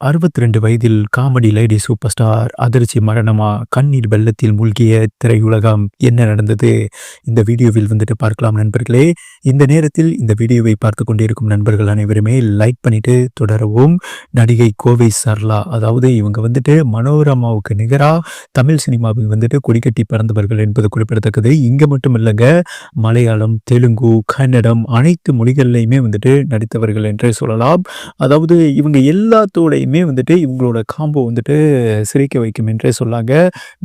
அறுபத்தி ரெண்டு வயதில் காமெடி லேடி சூப்பர் ஸ்டார் அதிர்ச்சி மரணமா கண்ணீர் வெள்ளத்தில் மூழ்கிய திரையுலகம் என்ன நடந்தது? இந்த வீடியோவில் வந்துட்டு பார்க்கலாம் நண்பர்களே. இந்த நேரத்தில் இந்த வீடியோவை பார்த்து கொண்டிருக்கும் நண்பர்கள் அனைவருமே லைக் பண்ணிட்டு தொடரவும். நடிகை கோவை சர்லா அதாவது இவங்க வந்துட்டு மனோரமாவுக்கு நிகராக தமிழ் சினிமாவில் வந்துட்டு கொடிக்கட்டி பறந்தவர்கள் என்பது குறிப்பிடத்தக்கது. இங்கே மட்டும் இல்லைங்க மலையாளம் தெலுங்கு கன்னடம் அனைத்து மொழிகள்லையுமே வந்துட்டு நடித்தவர்கள் என்றே சொல்லலாம். அதாவது இவங்க எல்லாத்தோடையுமே வந்துட்டு இவங்களோட காம்போ வந்துட்டு சிரிக்க வைக்கும் என்றே சொல்லாங்க.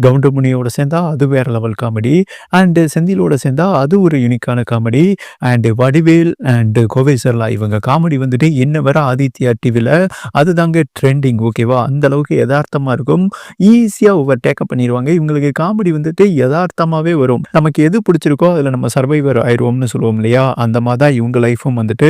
கவுண்டமணியோட சேர்ந்தா அது வேற லெவல் காமெடி அண்டு செந்திலோட சேர்ந்தா அது ஒரு யூனிக்கான comedy and Vadivel and Kovai Sarla இவங்க காமெடி வந்துட்டு என்ன வர ஆதித்யா டிவியில் அதுதாங்க ட்ரெண்டிங் ஓகேவா அந்த அளவுக்கு யதார்த்தமாக இருக்கும். ஈஸியாக ஓவர் டேக்கப் பண்ணிடுவாங்க இவங்களுக்கு காமெடி வந்துட்டு யதார்த்தமாகவே வரும். நமக்கு எது பிடிச்சிருக்கோ அதில் நம்ம சர்வைவர் ஆயிடுவோம்னு சொல்லுவோம் இல்லையா? அந்த மாதிரி தான் இவங்க லைஃபும் வந்துட்டு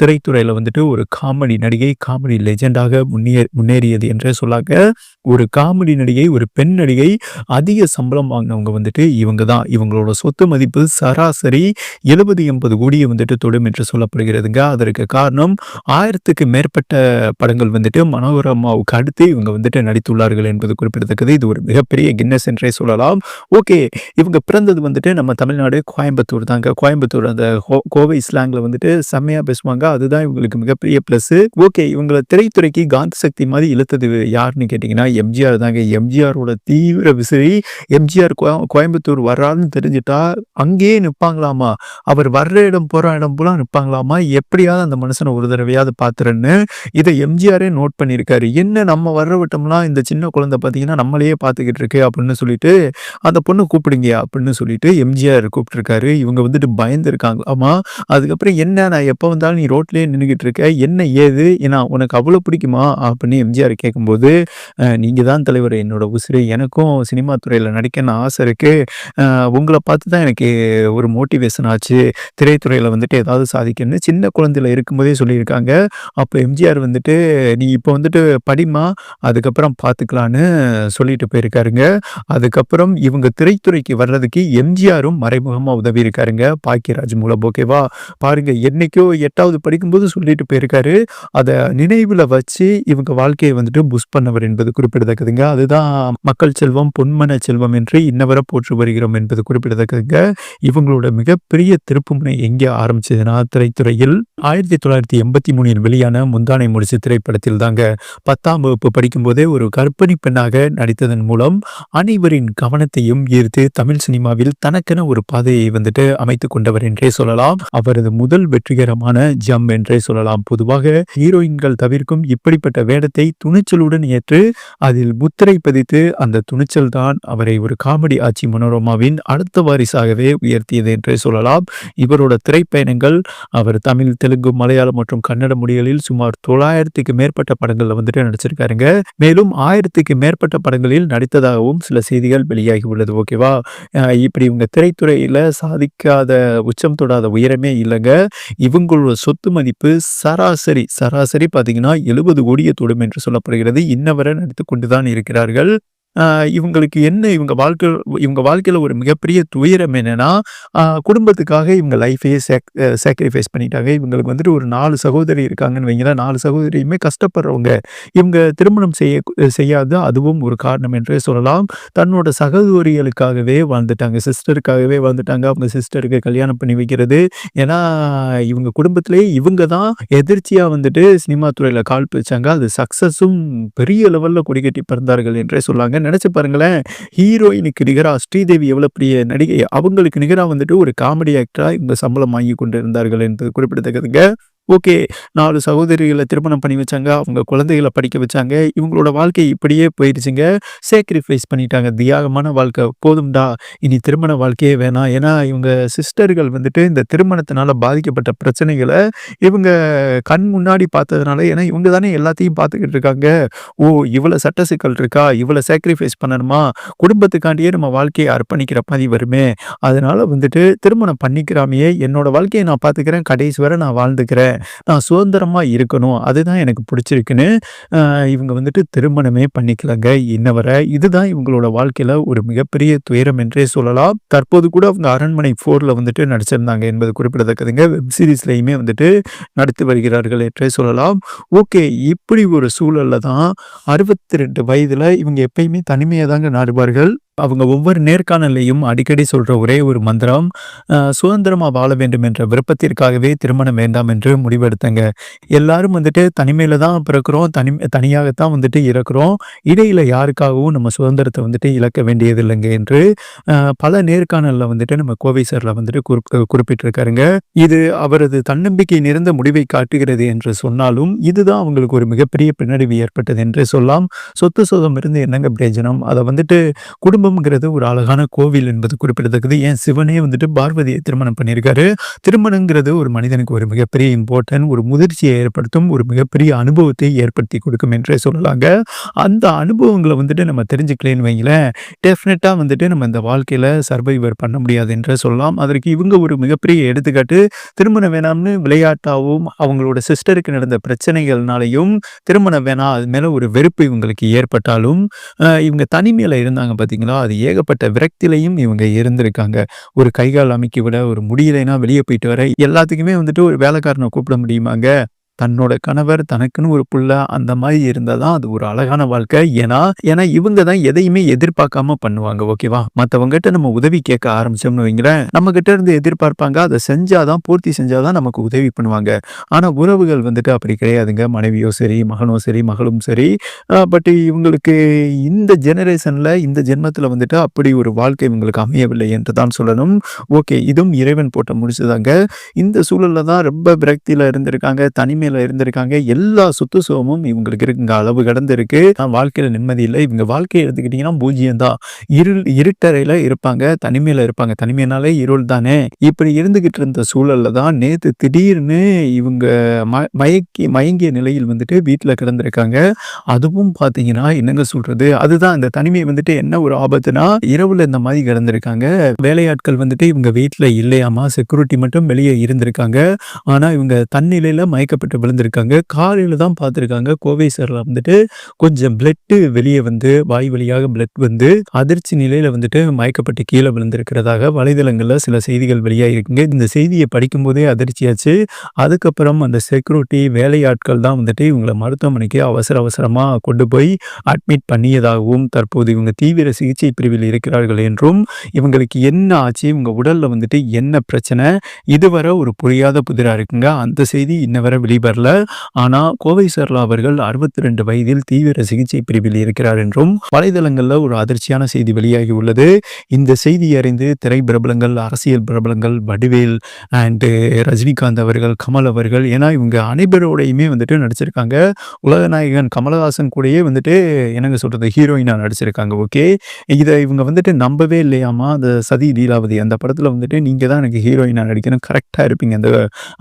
திரைத்துறையில் வந்துட்டு ஒரு காமெடி நடிகை காமெடி லெஜெண்டாக முன்னே முன்னேறியது என்றே சொல்லாக்க ஒரு காமெடி நடிகை ஒரு பெண் நடிகை அதிக சம்பளம் வாங்கினவங்க வந்துட்டு இவங்க தான். இவங்களோட சொத்து மதிப்பு சராசரி எழுபது எண்பது கோடியை வந்துட்டு தொடும் என்று சொல்லப்படுகிறதுங்க. அதற்கு காரணம் ஆயிரத்துக்கு மேற்பட்ட படங்கள் வந்துட்டு மனோரமாவுக்கு அடுத்து இவங்க வந்துட்டு நடித்துள்ளார்கள் என்பது குறிப்பிடத்தக்கது. இது ஒரு மிகப்பெரிய கின்னஸ் என்றே சொல்லலாம். ஓகே இவங்க பிறந்தது வந்துட்டு நம்ம தமிழ்நாடு கோயம்புத்தூர் தாங்க. கோயம்புத்தூர் அந்த கோ- கோவை ஸ்லாங்கில் வந்துட்டு செம்மையாக பேசுவாங்க. அதுதான் இவங்களுக்கு மிகப்பெரிய ப்ளஸ்ஸு ஓகே இவங்களை திரைத்துறைக்கு காந்த சக்தி மாதிரி இழுத்தது யாருன்னு கேட்டிங்கன்னா எம்ஜிஆர் தாங்க. எம்ஜிஆரோட தீவிர விசிறி எம்ஜிஆர் கோயம்புத்தூர் வர்றாருன்னு தெரிஞ்சிட்டா அங்கேயே நிற்பாங்களாமா அவர் வர்ற இடம் போகிற இடம் போல நிற்பாங்களாமா எப்படியாவது அந்த மனுஷனை ஒரு தடவையாவது பார்த்துறேன்னு இதை எம்ஜிஆரே நோட் பண்ணியிருக்காரு என்ன நம்ம வர்ற விட்டோம்லாம் இந்த சின்ன குழந்தை பார்த்தீங்கன்னா நம்மளையே பார்த்துக்கிட்டு இருக்கு அப்படின்னு சொல்லிட்டு அந்த பொண்ணு கூப்பிடுங்க அப்படின்னு சொல்லிட்டு எம்ஜிஆர் கூப்பிட்டுருக்காரு. இவங்க வந்துட்டு பயந்துருக்காங்க ஆமாம் அதுக்கப்புறம் என்ன நான் எப்போ வந்தாலும் நீ ரோட்லேயே நின்றுக்கிட்டு இருக்க? என்ன ஏது? ஏன்னா உனக்கு அவ்வளோ பிடிக்குமா? அப்படின்னு எம்ஜிஆர் கேட்கும்போது நீங்கள் தான் தலைவர் என்னோட உசிறு எனக்கும் சினிமா துறையில் நடிக்கணும்னு ஆசை இருக்குது உங்களை பார்த்து தான் எனக்கு ஒரு மோட்டிவேஷன் ஆச்சு. திரைத்துறையில் வந்துட்டு ஏதாவது சாதிக்கணும்னு. சின்ன குழந்தையில் இருக்கும்போதே சொல்லியிருக்காங்க. அப்போ எம்ஜிஆர் வந்துட்டு நீ இப்போ வந்துட்டு படிமா அதுக்கப்புறம் பார்த்துக்கலான்னு சொல்லிட்டு போயிருக்காருங்க. அதுக்கப்புறம் இவங்க திரைத்துறைக்கு வர்றதுக்கு எம்ஜிஆரும் மறைமுகமாக உதவி இருக்காருங்க பாக்கியராஜ் மூலம் ஓகேவா பாருங்க என்னைக்கோ எட்டாவது படிக்கும்போது சொல்லிட்டு போயிருக்காரு. அதை நினைவில் வச்சு இவங்க வாழ்க்கையை வந்துட்டு புஷ் பண்ணவர் என்பது குறிப்பிடத்தக்கதுங்க. அதுதான் மக்கள் செல்வம் பொன்மன செல்வம் என்று இன்னவரை போற்று வருகிறோம் என்பது குறிப்பிடத்தக்கதுங்க. இவங்களோட மிகப்பெரிய திருப்புமுனை எங்கே ஆரம்பிச்சதுன்னா திரைத்துறையில் ஆயிரத்தி தொள்ளாயிரத்தி எண்பத்தி மூணில் வெளியான முந்தானை முடிச்சு திரைப்படத்தில் தாங்க பத்தாம் வகுப்பு படிக்கும்போதே ஒரு கற்பனை பெண்ணாக நடித்ததன் மூலம் அனைவரின் கவனத்தையும் ஈர்த்து தமிழ் சினிமாவில் தனக்கென ஒரு பாதையை வந்துட்டு அமைத்துக் கொண்டவர் என்றே சொல்லலாம். அவரது முதல் வெற்றிகரமான ஜம் என்றே சொல்லலாம். பொதுவாக ஹீரோயின்கள் தவிர்க்கும் இப்படி அப்படிப்பட்ட வேடத்தை துணிச்சலுடன் ஏற்று அதில் முத்திரை பதித்து அந்த துணிச்சல் தான் அவரை ஒரு காமெடி ஆட்சி மனோரமாவின் அடுத்த வாரிசாகவே உயர்த்தியது என்றே சொல்லலாம். இவரோட திரைப்பயணங்கள் அவர் தமிழ் தெலுங்கு மலையாளம் மற்றும் கன்னட மொழிகளில் சுமார் தொள்ளாயிரத்துக்கு மேற்பட்ட படங்கள்ல வந்துட்டு நடிச்சிருக்காருங்க. மேலும் ஆயிரத்துக்கு மேற்பட்ட படங்களில் நடித்ததாகவும் சில செய்திகள் வெளியாகி உள்ளது ஓகேவா? இப்படி இவங்க திரைத்துறையில சாதிக்காத உச்சம் தொடாத உயரமே இல்லைங்க. இவங்களோட சொத்து மதிப்பு சராசரி சராசரி பார்த்தீங்கன்னா எழுபது கோடியை தொடும் என்று சொல்லப்படுகிறது. இன்னவரை நடித்து கொண்டுதான் இருக்கிறார்கள். இவங்களுக்கு என்ன இவங்க வாழ்க்கை இவங்க வாழ்க்கையில் ஒரு மிகப்பெரிய துயரம் என்னென்னா குடும்பத்துக்காக இவங்க லைஃபையே சேக் சாக்ரிஃபைஸ் பண்ணிட்டாங்க. இவங்களுக்கு வந்துட்டு ஒரு நாலு சகோதரி இருக்காங்கன்னு வைங்களேன் நாலு சகோதரியுமே கஷ்டப்படுறவங்க. இவங்க திருமணம் செய்ய செய்யாது அதுவும் ஒரு காரணம் என்றே சொல்லலாம். தன்னோட சகோதரிகளுக்காகவே வாழ்ந்துட்டாங்க. சிஸ்டருக்காகவே வாழ்ந்துட்டாங்க. அவங்க சிஸ்டருக்கு கல்யாணம் பண்ணி வைக்கிறது. ஏன்னா இவங்க குடும்பத்திலேயே இவங்க தான் எதிர்ச்சியாக வந்துட்டு சினிமா துறையில் கால் பிடிச்சாங்க. அது சக்ஸஸும் பெரிய லெவலில் கொடிக்கட்டி பிறந்தார்கள் என்றே சொல்லாங்க நினச்சி பாருங்களேன்? ஹீரோயினுக்கு நிகராக ஸ்ரீதேவி எவ்வளோ பெரிய நடிகை? அவங்களுக்கு நிகராக வந்துட்டு ஒரு காமெடி ஆக்டராக இந்த சம்பளம் வாங்கி கொண்டு இருந்தார்கள் என்பது குறிப்பிடத்தக்கதுங்க. ஓகே நாலு சகோதரிகளை திருமணம் பண்ணி வச்சாங்க அவங்க குழந்தைகளை படிக்க வச்சாங்க. இவங்களோட வாழ்க்கை இப்படியே போயிடுச்சுங்க சேக்ரிஃபைஸ் பண்ணிட்டாங்க. தியாகமான வாழ்க்கை. போதும்டா இனி திருமண வாழ்க்கையே வேணாம். ஏன்னா இவங்க சிஸ்டர்கள் வந்துட்டு இந்த திருமணத்தினால பாதிக்கப்பட்ட பிரச்சனைகளை இவங்க கண் முன்னாடி பார்த்ததுனால ஏன்னா இவங்க தானே எல்லாத்தையும் பார்த்துக்கிட்டு இருக்காங்க. ஓ இவ்வளோ சட்ட சிக்கல் இருக்கா? இவ்வளோ சாக்ரிஃபைஸ் பண்ணணுமா? குடும்பத்துக்காண்டியே நம்ம வாழ்க்கையை அர்ப்பணிக்கிற மாதிரி வருமே. அதனால வந்துட்டு திருமணம் பண்ணிக்கிறாமையே. என்னோட வாழ்க்கையை நான் பார்த்துக்கிறேன். கடைசி வரை நான் வாழ்ந்துக்கிறேன். நான் சுதந்திரமா இருக்கணும். அதுதான் எனக்கு பிடிச்சிருக்குன்னு இவங்க வந்துட்டு திருமணமே பண்ணிக்கலங்க இன்ன வர. இதுதான் இவங்களோட வாழ்க்கையில ஒரு மிகப்பெரிய துயரம் என்றே சொல்லலாம். தற்போது கூட அவங்க அரண்மனை ஃபோரில் வந்துட்டு நடிச்சிருந்தாங்க என்பது குறிப்பிடத்தக்கதுங்க. வெப் சீரிஸ்லையுமே வந்துட்டு நடத்தி வருகிறார்கள் என்றே சொல்லலாம். ஓகே இப்படி ஒரு சூழல்ல தான் 62 வயதுல இவங்க எப்பயுமே தனிமையாக தாங்க நாடுவார்கள். அவங்க ஒவ்வொரு நேர்காணலையும் அடிக்கடி சொல்ற ஒரே ஒரு மந்திரம், சுதந்திரமாக சுதந்திரமா வாழ வேண்டும் என்ற விருப்பத்திற்காகவே திருமணம் வேண்டாம் என்று முடிவெடுத்தேங்க. எல்லாரும் வந்துட்டு தனிமையில தான் பிறக்கிறோம். தனி தனியாகத்தான் வந்துட்டு இறக்குறோம் இடையில யாருக்காகவும் நம்ம சுதந்திரத்தை வந்துட்டு இழக்க வேண்டியதில்லைங்க என்று பல நேர்காணலில் வந்துட்டு நம்ம கோவை சார்ல வந்துட்டு குறிப் குறிப்பிட்டிருக்காருங்க. இது அவரது தன்னம்பிக்கை நிறைந்த முடிவை காட்டுகிறது என்று சொன்னாலும், இதுதான் அவங்களுக்கு ஒரு மிகப்பெரிய பின்னடைவு ஏற்பட்டது என்று சொல்லலாம். சொத்து சொதம் இருந்து என்னங்க பிரயோஜனம்? அதை வந்துட்டு குடும்பம்ங்கிறது ஒரு அழகான கோவில் என்பது குறிப்பிடத்தக்கது. ஏன் சிவனே வந்துட்டு பார்வதியை திருமணம் பண்ணியிருக்காரு. திருமணங்கிறது ஒரு மனிதனுக்கு ஒரு மிகப்பெரிய இம்பார்ட்டன்ட் ஒரு முதிர்ச்சியை ஏற்படுத்தும். ஒரு மிகப்பெரிய அனுபவத்தை ஏற்படுத்தி கொடுக்கும் என்றே சொல்லலாங்க. அந்த அனுபவங்களை வந்துட்டு நம்ம தெரிஞ்சுக்கலேன்னு வைங்களேன், டெஃபினட்டா வந்துட்டு நம்ம இந்த வாழ்க்கையில சர்வைவர் பண்ண முடியாது என்றே சொல்லலாம். அதற்கு இவங்க ஒரு மிகப்பெரிய எடுத்துக்காட்டு. திருமணம் வேணாம்னு விளையாட்டாகவும் அவங்களோட சிஸ்டருக்கு நடந்த பிரச்சனைகள்னாலையும் திருமணம் வேணாம் அது மேல ஒரு வெறுப்பு இவங்களுக்கு ஏற்பட்டாலும், இவங்க தனிமையில இருந்தாங்க பார்த்தீங்களா, அது ஏகப்பட்ட விரக்திலையும் இவங்க இருந்திருக்காங்க. ஒரு கை, கால் விட, ஒரு முடியலைன்னா வெளிய போயிட்டு வர, எல்லாத்துக்குமே வந்துட்டு ஒரு வேலைக்காரனை கூப்பிட முடியுமாங்க? தன்னோட கணவர், தனக்குன்னு ஒரு புள்ள அந்த மாதிரி இருந்தால் தான் அது ஒரு அழகான வாழ்க்கை. ஏன்னா ஏன்னா இவங்க தான் எதையுமே எதிர்பார்க்காம பண்ணுவாங்க. ஓகேவா? மற்றவங்ககிட்ட நம்ம உதவி கேட்க ஆரம்பிச்சோம்னு வைங்களேன், நம்மகிட்ட இருந்து எதிர்பார்ப்பாங்க. அதை செஞ்சாதான் பூர்த்தி செஞ்சாதான் நமக்கு உதவி பண்ணுவாங்க. ஆனா உறவுகள் வந்துட்டு அப்படி கிடையாதுங்க. மனைவியோ சரி, மகனோ சரி, மகளும் சரி. பட் இவங்களுக்கு இந்த ஜெனரேஷன்ல இந்த ஜென்மத்தில் வந்துட்டு அப்படி ஒரு வாழ்க்கை இவங்களுக்கு அமையவில்லை என்று தான் சொல்லணும். ஓகே இதுவும் இறைவன் போட்ட முடிச்சுதாங்க இந்த சூழல்ல தான் ரொம்ப விரக்தியில இருந்திருக்காங்க. தனிமையில இருந்திருக்காங்க. எல்லா சொத்து சுகமும் இவங்களுக்கு இருக்குங்க. அளவு கடந்து இருக்கு. வாழ்க்கையில நிம்மதி இல்ல. இவங்க வாழ்க்கையை எடுத்துக்கிட்டீங்கன்னா பூஜ்யம் தான். இருள் இருட்டறையில இருப்பாங்க. தனிமையில இருப்பாங்க. தனிமையினாலே இருள் தானே! இப்படி இருந்துகிட்டு இருந்த சூழல்ல தான் நேத்து திடீர்னு இவங்க மயக்கி மயங்கிய நிலையில் வந்துட்டு வீட்டுல கிடந்திருக்காங்க. அதுவும் பார்த்தீங்கன்னா, என்னங்க சொல்றது? அதுதான் இந்த தனிமை வந்துட்டு என்ன ஒரு ஆபத்துனா, இரவுல இந்த மாதிரி கிடந்திருக்காங்க. வேலையாட்கள் வந்துட்டு இவங்க வீட்டுல இல்லையாமா. செக்யூரிட்டி மட்டும் வெளியே இருந்திருக்காங்க. ஆனா இவங்க தன்னிலையில மயக்கப்பட்டு விழுந்திருக்காங்க. காலையில் தான் பார்த்துருக்காங்க. கோவை சரில் வந்துட்டு கொஞ்சம் பிளட்டு வெளியே வந்து வாய் வழியாக பிளட் வந்து அதிர்ச்சி நிலையில் வந்துட்டு மயக்கப்பட்டு கீழே விழுந்திருக்கிறதாக வலைதளங்களில் சில செய்திகள் வெளியாகிருக்குங்க. இந்த செய்தியை படிக்கும்போதே அதிர்ச்சியாச்சு. அதுக்கப்புறம் அந்த செக்யூரிட்டி வேலையாட்கள் தான் வந்துட்டு இவங்களை மருத்துவமனைக்கு அவசர அவசரமாக கொண்டு போய் அட்மிட் பண்ணியதாகவும், தற்போது இவங்க தீவிர சிகிச்சை பிரிவில் இருக்கிறார்கள் என்றும், இவங்களுக்கு என்ன ஆச்சு? இவங்க உடலில் வந்துட்டு என்ன பிரச்சனை? இதுவரை ஒரு புரியாத புதிராக இருக்குங்க. அந்த செய்தி இன்ன வரை வெளிவரல. ஆனால் கோவை சரளா அவர்கள் 62 வயதில் தீவிர சிகிச்சை பிரிவில் இருக்கிறார் என்றும் வலைதளங்களில் ஒரு அதிர்ச்சியான செய்தி வெளியாகி உள்ளது. இந்த செய்தியை அறிந்து திரை பிரபலங்கள், அரசியல் பிரபலங்கள், வடிவேல் அண்டு ரஜினிகாந்த் அவர்கள், கமல் அவர்கள் ஏன்னா இவங்க அனைவரோடையுமே வந்துட்டு நடிச்சிருக்காங்க. உலகநாயகன் கமலஹாசன் கூடயே வந்துட்டு என்னங்க சொல்றது? ஹீரோயினா நடிச்சிருக்காங்க. ஓகே. இதை இவங்க வந்துட்டு நம்பவே இல்லையாமா. அந்த சதி லீலாவதி அந்த படத்தில் வந்துட்டு நீங்கள் தான் எனக்கு ஹீரோயினா நடிக்கணும். கரெக்டாக இருப்பீங்க அந்த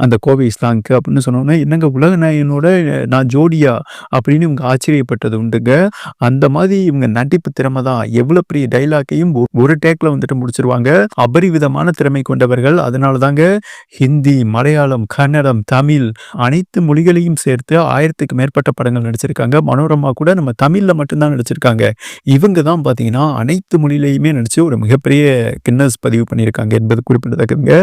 அந்த கோவை இஸ்லாங்க்கு அப்படின்னு சொன்னோன்னே என்னங்க உலக நாயனோட நான் ஜோடியா? அப்படின்னு இவங்க ஆச்சரியப்பட்டது உண்டுங்க. அந்த மாதிரி இவங்க நடிப்பு திறமை தான். எவ்வளோ பெரிய டைலாக்கையும் ஒ ஒரு டேக்ல வந்துட்டு முடிச்சிருவாங்க. அபரிவிதமான திறமை கொண்டவர்கள். அதனால தாங்க ஹிந்தி, மலையாளம், கன்னடம், தமிழ் அனைத்து மொழிகளையும் சேர்த்து 1000க்கு மேற்பட்ட படங்கள் நடிச்சிருக்காங்க. மனோரமா கூட நம்ம தமிழ்ல மட்டும்தான் நடிச்சிருக்காங்க. இவங்க தான் பார்த்தீங்கன்னா, அனைத்து மொழியிலையுமே நடிச்சு ஒரு மிகப்பெரிய கின்னஸ் பதிவு பண்ணியிருக்காங்க என்பது குறிப்பிடத்தக்கதுங்க.